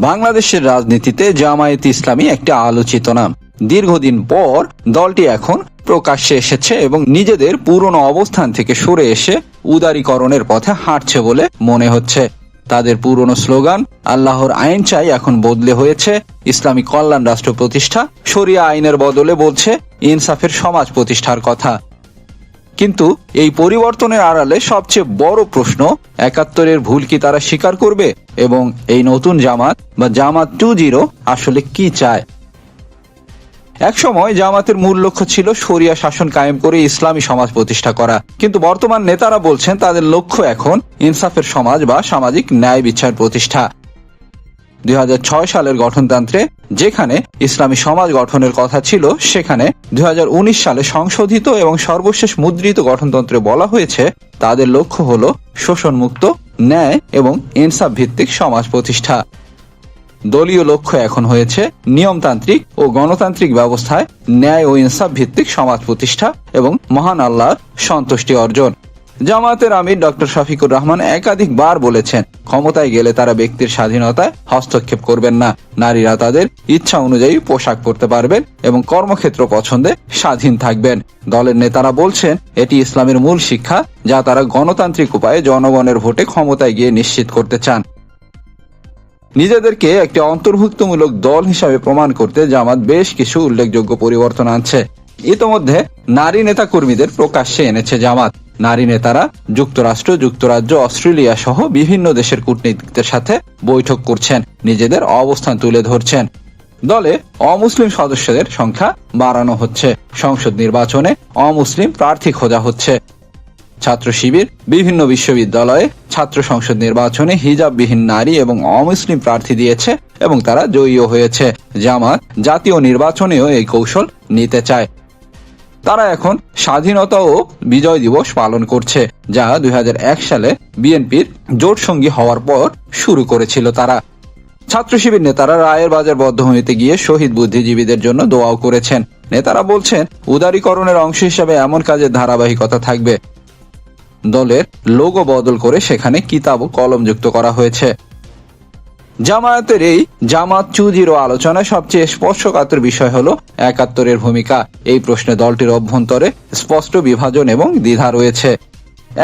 বাংলাদেশের রাজনীতিতে জামায়াত ইসলামী একটি আলোচিত নাম। দীর্ঘদিন পর দলটি এখন প্রকাশ্যে এসেছে এবং নিজেদের পুরনো অবস্থান থেকে সরে এসে উদারীকরণের পথে হাঁটছে বলে মনে হচ্ছে। তাদের পুরনো স্লোগান, আল্লাহর আইন চাই এখন বদলে হয়েছে। ইসলামী কল্যাণ রাষ্ট্র প্রতিষ্ঠা। শরিয়া আইনের বদলে বলছে, ইনসাফের সমাজ প্রতিষ্ঠার কথা। কিন্তু এই পরিবর্তনের আড়ালে সবচেয়ে বড় প্রশ্ন, একাত্তরের ভুল কি তারা স্বীকার করবে? এবং এই নতুন জামাত বা জামাত টু জিরো আসলে কি চায়? একসময় জামাতের মূল লক্ষ্য ছিল শরিয়া শাসন কায়েম করে ইসলামী সমাজ প্রতিষ্ঠা করা। কিন্তু বর্তমান নেতারা বলছেন তাদের লক্ষ্য এখন ইনসাফের সমাজ বা সামাজিক ন্যায় বিচার প্রতিষ্ঠা। দুই হাজার ছয় সালের গঠনতন্ত্রে, যেখানে ইসলামী সমাজ গঠনের কথা ছিল, সেখানে দুই হাজার উনিশ সালে সংশোধিত এবং সর্বশেষ মুদ্রিত গঠনতন্ত্রে বলা হয়েছে, তাদের লক্ষ্য হল শোষণমুক্ত, ন্যায় এবং ইনসাফ ভিত্তিক সমাজ প্রতিষ্ঠা। দলীয় লক্ষ্য এখন হয়েছে নিয়মতান্ত্রিক ও গণতান্ত্রিক ব্যবস্থায় ন্যায় ও ইনসাফ ভিত্তিক সমাজ প্রতিষ্ঠা এবং মহান আল্লাহর সন্তুষ্টি অর্জন। জামায়াতের আমির ডক্টর শফিকুর রহমান একাধিকবার বলেছেন, ক্ষমতায় গেলে তারা ব্যক্তির স্বাধীনতায় হস্তক্ষেপ করবেন না। নারীরা তাদের ইচ্ছা অনুযায়ী পোশাক পরতে পারবেন এবং কর্মক্ষেত্র পছন্দে স্বাধীন থাকবেন। দলের নেতারা বলছেন, এটি ইসলামের মূল শিক্ষা যা তারা গণতান্ত্রিক উপায়ে জনগণের ভোটে ক্ষমতায় গিয়ে নিশ্চিত করতে চান। নিজেদেরকে একটি অন্তর্ভুক্তমূলক দল হিসাবে প্রমাণ করতে জামাত বেশ কিছু উল্লেখযোগ্য পরিবর্তন আনছে। ইতোমধ্যে নারী নেতা কর্মীদের প্রকাশ্যে এনেছে জামাত। নারী নেতারা যুক্তরাষ্ট্র, যুক্তরাজ্য, অস্ট্রেলিয়া সহ বিভিন্ন দেশের কূটনীতিকদের সাথে বৈঠক করছেন, নিজেদের অবস্থান তুলে ধরছেন। দলে অমুসলিম সদস্যদের সংখ্যা বাড়ানো হচ্ছে। সংসদ নির্বাচনে অমুসলিম প্রার্থী খোঁজা হচ্ছে। ছাত্র শিবির, বিভিন্ন বিশ্ববিদ্যালয়ে ছাত্র সংসদ নির্বাচনে হিজাববিহীন নারী এবং অমুসলিম প্রার্থী দিয়েছে এবং তারা জয়ীও হয়েছে। জামাত জাতীয় নির্বাচনেও এই কৌশল নিতে চায়। তারা এখন স্বাধীনতা ও বিজয় দিবস পালন করছে, যা দুই হাজার এক সালে বিএনপির জোট সঙ্গী হওয়ার পর শুরু করেছিল তারা। ছাত্র শিবির নেতারা রায়ের বাজার বদ্ধভূমিতে গিয়ে শহীদ বুদ্ধিজীবীদের জন্য দোয়াও করেছেন। নেতারা বলছেন, উদারীকরণের অংশ হিসেবে এমন কাজের ধারাবাহিকতা থাকবে। দলের লোগো বদল করে সেখানে কিতাব ও কলম যুক্ত করা হয়েছে। জামায়াতের এই জামাত চুজিরো আলোচনায় সবচেয়ে স্পর্শকাতর বিষয় হলো একাত্তরের ভূমিকা। এই প্রশ্নে দলটির অভ্যন্তরে স্পষ্ট বিভাজন এবং দ্বিধা রয়েছে।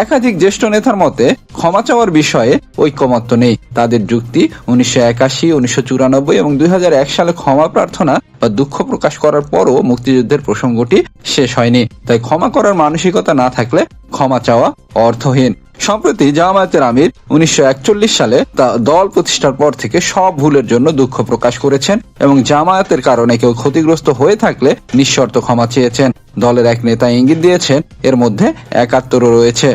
একাধিক জ্যেষ্ঠ নেতার মতে, ক্ষমা চাওয়ার বিষয়ে ঐক্যমত্য নেই। তাদের যুক্তি উনিশশো একাশি, উনিশশো চুরানব্বই এবং দুই হাজার এক সালে ক্ষমা প্রার্থনা বা দুঃখ প্রকাশ করার পরও মুক্তিযুদ্ধের প্রসঙ্গটি শেষ হয়নি। তাই ক্ষমা করার মানসিকতা না থাকলে ক্ষমা চাওয়া অর্থহীন। সম্প্রতি জামায়াতের আমির উনিশশো একচল্লিশ সালে তা দল প্রতিষ্ঠার পর থেকে সব ভুলের জন্য দুঃখ প্রকাশ করেছেন এবং জামায়াতের কারণে কেউ ক্ষতিগ্রস্ত হয়ে থাকলে নিঃশর্ত ক্ষমা চেয়েছেন। দলের এক নেতা ইঙ্গিত দিয়েছেন, এর মধ্যে একাত্তরও রয়েছে।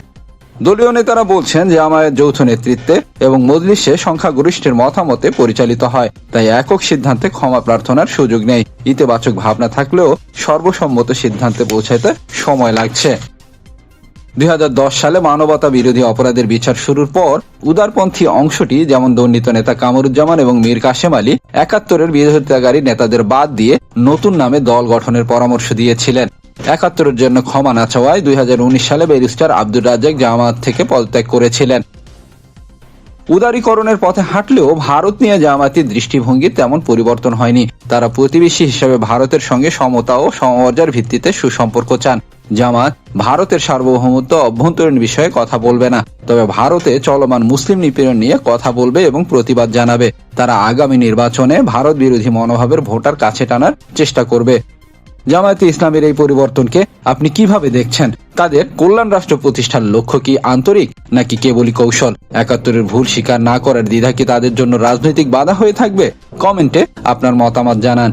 দলীয় নেতারা বলছেন যে আমাদের যৌথ নেতৃত্বে এবং মজলিসে সংখ্যাগরিষ্ঠের মতামতে পরিচালিত হয়। তাই একক সিদ্ধান্তে ক্ষমা প্রার্থনার সুযোগ নেই। ইতিবাচক ভাবনা থাকলেও সর্বসম্মত সিদ্ধান্তে পৌঁছাতে সময় লাগছে। দুই হাজার দশ সালে মানবতা বিরোধী অপরাধের বিচার শুরুর পর উদারপন্থী অংশটি, যেমন দণ্ডিত নেতা কামরুজ্জামান এবং মীর কাশেম আলী, একাত্তরের বিরোধিতাকারী নেতাদের বাদ দিয়ে নতুন নামে দল গঠনের পরামর্শ দিয়েছিলেন। একাত্তরের জন্য ক্ষমা না চাওয়ায় দুই হাজার উনিশ সালে ব্যারিস্টার আব্দুর রাজ্জাক জামাত থেকে পদত্যাগ করেছিলেন। উদারীকরণের পথে হাঁটলেও ভারত নিয়ে জামায়াতের দৃষ্টিভঙ্গি তেমন পরিবর্তন হয়নি। তারা প্রতিবেশী হিসেবে ভারতের সঙ্গে সমতা ও সমমর্যার ভিত্তিতে সুসম্পর্ক চান। জামাত ভারতের সার্বভৌমত্ব অভ্যন্তরীণ বিষয়ে কথা বলবে না। তবে ভারতে চলমান মুসলিম নিপীড়ন নিয়ে কথা বলবে এবং প্রতিবাদ জানাবে। তারা আগামী নির্বাচনে ভারত বিরোধী মনোভাবের ভোটার কাছে টানার চেষ্টা করবে। জামায়াতে ইসলামের এই পরিবর্তনকে আপনি কীভাবে দেখছেন? তাদের কল্যাণ রাষ্ট্র প্রতিষ্ঠার লক্ষ্য কি আন্তরিক, নাকি কেবলই কৌশল? একাত্তরের ভুল স্বীকার না করার দ্বিধা কি তাদের জন্য রাজনৈতিক বাধা হয়ে থাকবে? কমেন্টে আপনার মতামত জানান।